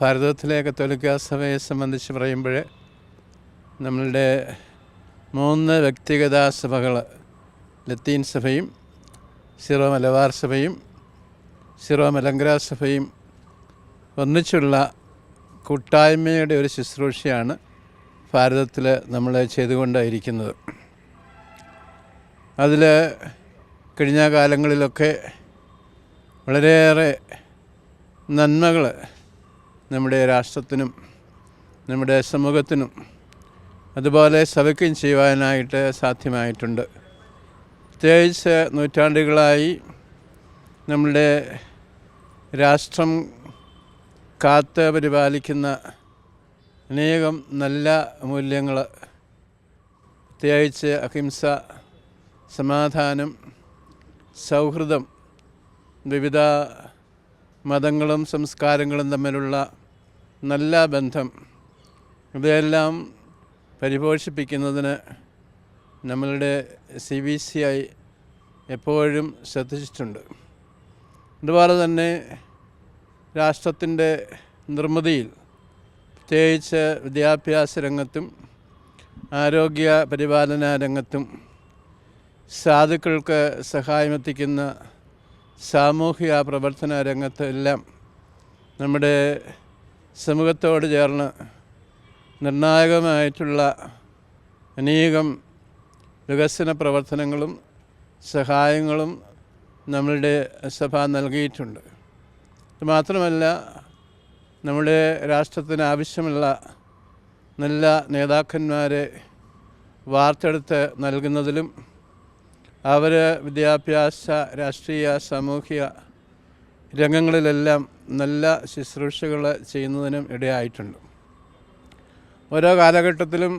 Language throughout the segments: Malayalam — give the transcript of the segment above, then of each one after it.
ഭാരതത്തിലെ കത്തോലിക്ക സഭയെ സംബന്ധിച്ച് പറയുമ്പോൾ നമ്മളുടെ മൂന്ന് വ്യക്തിഗത സഭകൾ ലത്തീൻ സഭയും സിറോ മലബാർ സഭയും സിറോ മലങ്കര സഭയും ഒന്നിച്ചുള്ള കൂട്ടായ്മയുടെ ഒരു ശുശ്രൂഷയാണ് ഭാരതത്തിൽ നമ്മൾ ചെയ്തുകൊണ്ടായിരിക്കുന്നത്. അതിൽ കഴിഞ്ഞ കാലങ്ങളിലൊക്കെ വളരെയേറെ നന്മകൾ നമ്മുടെ രാഷ്ട്രത്തിനും നമ്മുടെ സമൂഹത്തിനും അതുപോലെ സഭയ്ക്കും ചെയ്യുവാനായിട്ട് സാധ്യമായിട്ടുണ്ട്. പ്രത്യേകിച്ച് നൂറ്റാണ്ടുകളായി നമ്മളുടെ രാഷ്ട്രം കാത്ത് പരിപാലിക്കുന്ന അനേകം നല്ല മൂല്യങ്ങൾ പ്രത്യേകിച്ച് അഹിംസ സമാധാനം സൗഹൃദം വിവിധ മതങ്ങളും സംസ്കാരങ്ങളും തമ്മിലുള്ള നല്ല ബന്ധം. ഇവയെല്ലാം പരിപോഷിപ്പിക്കുന്നതിന് നമ്മളുടെ സി ബി സി ഐ എപ്പോഴും ശ്രദ്ധിച്ചിട്ടുണ്ട്. അതുപോലെ തന്നെ രാഷ്ട്രത്തിന്റെ നിർമ്മിതിയിൽ പ്രത്യേകിച്ച് വിദ്യാഭ്യാസ രംഗത്തും ആരോഗ്യ പരിപാലന രംഗത്തും സാധുക്കൾക്ക് സഹായമെത്തിക്കുന്ന സാമൂഹിക പ്രവർത്തന രംഗത്തെല്ലാം നമ്മുടെ സമൂഹത്തോട് ചേർന്ന് നിർണായകമായിട്ടുള്ള അനേകം വികസന പ്രവർത്തനങ്ങളും സഹായങ്ങളും നമ്മളുടെ സഭ നൽകിയിട്ടുണ്ട്. മാത്രമല്ല നമ്മുടെ രാഷ്ട്രത്തിന് ആവശ്യമുള്ള നല്ല നേതാക്കന്മാരെ വാർത്തെടുത്ത് നൽകുന്നതിലും അവർ വിദ്യാഭ്യാസ രാഷ്ട്രീയ സാമൂഹിക രംഗങ്ങളിലെല്ലാം നല്ല ശുശ്രൂഷകൾ ചെയ്യുന്നതിനും ഇടയായിട്ടുണ്ട്. ഓരോ കാലഘട്ടത്തിലും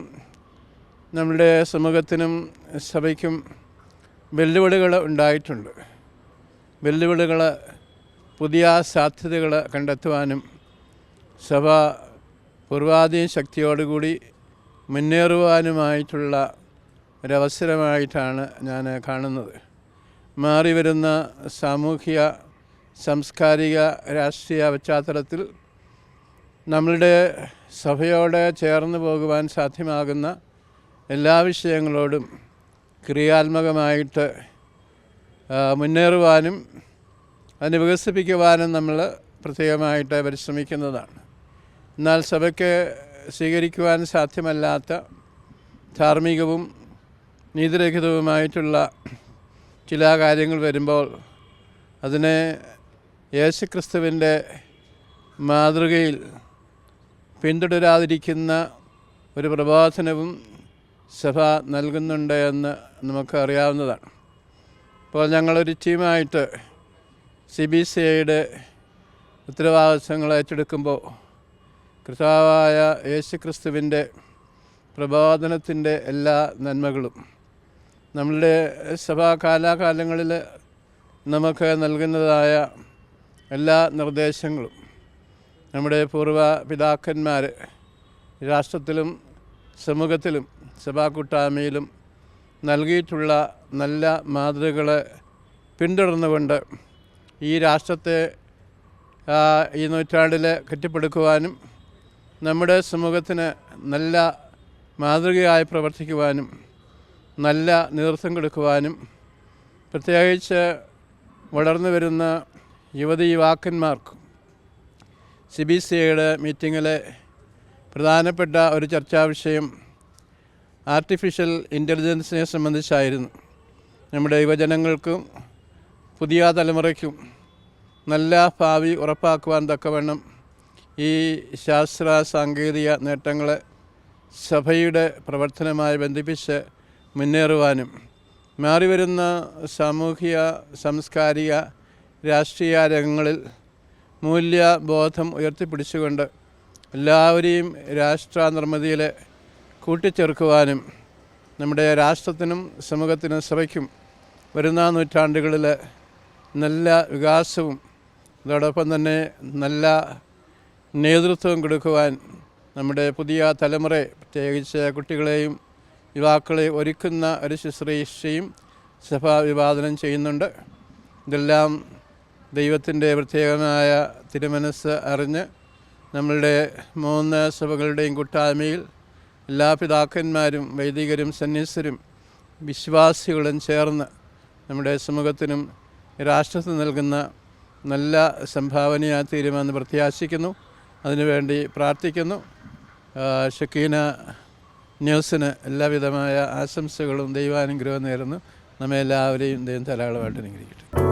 നമ്മുടെ സമൂഹത്തിനും സഭയ്ക്കും വെല്ലുവിളികൾ ഉണ്ടായിട്ടുണ്ട്. വെല്ലുവിളികൾ പുതിയ സാധ്യതകൾ കണ്ടെത്തുവാനും സഭ പൂർവാധീന ശക്തിയോടുകൂടി മുന്നേറുവാനുമായിട്ടുള്ള ഒരവസരമായിട്ടാണ് ഞാൻ കാണുന്നത്. മാറി വരുന്ന സാമൂഹിക സാംസ്കാരിക രാഷ്ട്രീയ പശ്ചാത്തലത്തിൽ നമ്മളുടെ സഭയോടെ ചേർന്ന് പോകുവാൻ സാധ്യമാകുന്ന എല്ലാ വിഷയങ്ങളോടും ക്രിയാത്മകമായിട്ട് മുന്നേറുവാനും അതിനെ വികസിപ്പിക്കുവാനും നമ്മൾ പ്രത്യേകമായിട്ട് പരിശ്രമിക്കുന്നതാണ്. എന്നാൽ സഭയ്ക്ക് സ്വീകരിക്കുവാൻ സാധ്യമല്ലാത്ത ധാർമ്മികവും നീതിരഹിതവുമായിട്ടുള്ള ചില കാര്യങ്ങൾ വരുമ്പോൾ അതിനെ യേശുക്രിസ്തുവിന്റെ മാതൃകയിൽ പിന്തുടരാതിരിക്കുന്ന ഒരു പ്രബോധനവും സഭ നൽകുന്നുണ്ട് എന്ന് നമുക്ക് അറിയാവുന്നതാണ്. അപ്പോൾ ഞങ്ങളൊരു ടീമായിട്ട് സി ബി സി ഐയുടെ ഉത്തരവാദിത്വങ്ങൾ ഏറ്റെടുക്കുമ്പോൾ കർത്താവായ യേശുക്രിസ്തുവിന്റെ പ്രബോധനത്തിന്റെ എല്ലാ നന്മകളും നമ്മളുടെ സഭാ കാലാകാലങ്ങളിൽ നമുക്ക് നൽകുന്നതായ എല്ലാ നിർദ്ദേശങ്ങളും നമ്മുടെ പൂർവ പിതാക്കന്മാർ രാഷ്ട്രത്തിലും സമൂഹത്തിലും സഭാ കൂട്ടായ്മയിലും നൽകിയിട്ടുള്ള നല്ല മാതൃകകളെ പിന്തുടർന്നുകൊണ്ട് ഈ രാഷ്ട്രത്തെ ഈ നൂറ്റാണ്ടിൽ കെട്ടിപ്പടുക്കുവാനും നമ്മുടെ സമൂഹത്തിന് നല്ല മാതൃകയായി പ്രവർത്തിക്കുവാനും നല്ല നേതൃത്വം കൊടുക്കുവാനും പ്രത്യേകിച്ച് വളർന്നു വരുന്ന യുവതി യുവാക്കന്മാർക്കും സി ബി സി ഐയുടെ മീറ്റിങ്ങിലെ പ്രധാനപ്പെട്ട ഒരു ചർച്ചാ വിഷയം ആർട്ടിഫിഷ്യൽ ഇന്റലിജൻസിനെ സംബന്ധിച്ചായിരുന്നു. നമ്മുടെ യുവജനങ്ങൾക്കും പുതിയ തലമുറയ്ക്കും നല്ല ഭാവി ഉറപ്പാക്കുവാൻ തക്കവണ്ണം ഈ ശാസ്ത്ര സാങ്കേതിക നേട്ടങ്ങളെ സഭയുടെ പ്രവർത്തനമായി ബന്ധിപ്പിച്ച് മുന്നേറുവാനും മാറിവരുന്ന സാമൂഹിക സാംസ്കാരിക രാഷ്ട്രീയ രംഗങ്ങളിൽ മൂല്യബോധം ഉയർത്തിപ്പിടിച്ചുകൊണ്ട് എല്ലാവരെയും രാഷ്ട്ര നിർമ്മിതിയിൽ കൂട്ടിച്ചേർക്കുവാനും നമ്മുടെ രാഷ്ട്രത്തിനും സമൂഹത്തിനും സഭയ്ക്കും വരുന്ന നൂറ്റാണ്ടുകളിൽ നല്ല വികാസവും അതോടൊപ്പം തന്നെ നല്ല നേതൃത്വം കൊടുക്കുവാൻ നമ്മുടെ പുതിയ തലമുറയെ പ്രത്യേകിച്ച് കുട്ടികളെയും യുവാക്കളെ ഒരുക്കുന്ന ഒരു ശുശ്രൂഷയും സഭ വിവാദനം ചെയ്യുന്നുണ്ട്. ഇതെല്ലാം ദൈവത്തിന്റെ പ്രത്യേകമായ തിരുമനസ് അറിഞ്ഞ് നമ്മളുടെ മൂന്ന് സഭകളുടെയും കൂട്ടായ്മയിൽ എല്ലാ പിതാക്കന്മാരും വൈദികരും സന്യസ്തരും വിശ്വാസികളും ചേർന്ന് നമ്മുടെ സമൂഹത്തിനും രാഷ്ട്രത്തിന് നൽകുന്ന നല്ല സംഭാവനയായി തീരുമെന്ന് പ്രത്യാശിക്കുന്നു. അതിനുവേണ്ടി പ്രാർത്ഥിക്കുന്നു. ഷക്കീന ന്യൂസിന് എല്ലാവിധമായ ആശംസകളും ദൈവാനുഗ്രഹം നേരുന്നു. നമ്മെ എല്ലാവരെയും ദൈവം ധാരാളമായിട്ട് അനുഗ്രഹിക്കട്ടെ.